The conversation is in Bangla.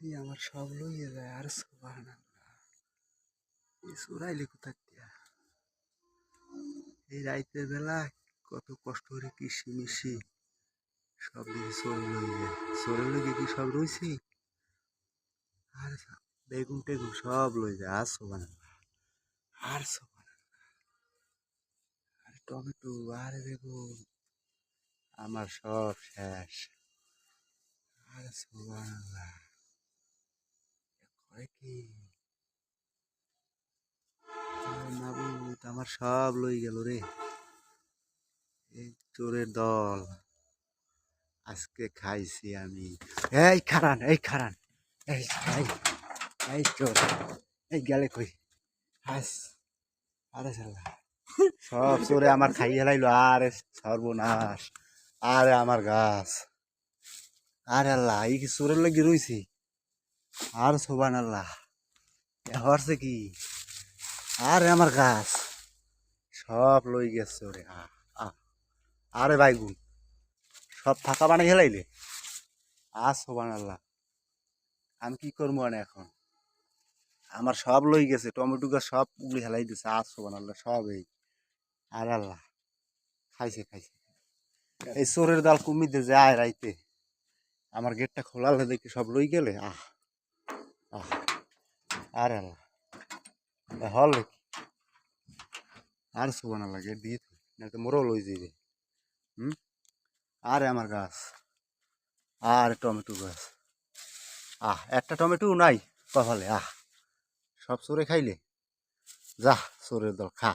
দিয়ে আমার সব লইয়ে যায়, আর সোবান এই চোরাইলে কোথায় দিয়া? এই রাইতের বেলা কত কষ্ট করে কৃষি মিশি সব দিকে চোরে লই যায় চোরে লইগে কি সব রয়েছে আর বেগুন টেগুন সব লই যায়, আর সোবান আর সোবান আর টমেটো, আর বেগুন, আমার সব শেষ। আর সোবান আমার সব লই গেল রে। চোরের দল। আজকে খাইছি আমি। এই খারান এই খারান। এই এই চোর। এই গেলে কই? হাস। আরে সাল্লা সব চোরে আমার খাই হেলাইলো আরে সর্বনাশ। আরে আমার গাছ। আরে আল্লাহ, এই কি চোরের লাগি রইছি? আর সোবান আল্লাহ হরছে কি? আরে আমার গাছ, সব লই গেছে ওরে আরে বাইগুন সব ফাঁকা বানাই হেলাইলে আর সোবান আল্লাহ আমি কি করব মানে এখন? আমার সব লই গেছে, টমেটো গাছ সব উগলি হেলাই দিছে, আর সোবান আল্লাহ সব এই, আর আল্লাহ, খাইছে খাইছে। এই চোরের দাল কুমিতে যায় রাইতে, আমার গেটটা খোলালে দেখি সব লই গেলে, আহ। আরে এ হল আর না লাগে, দিয়ে না তো মোরও লই যাইবে। হুম? আরে আমার গাছ, আর টমেটো গাছ। আহ, একটা টমেটো নাই কপালে, আহ। সব চোরে খাইলে। যা, চোরের দল, খা।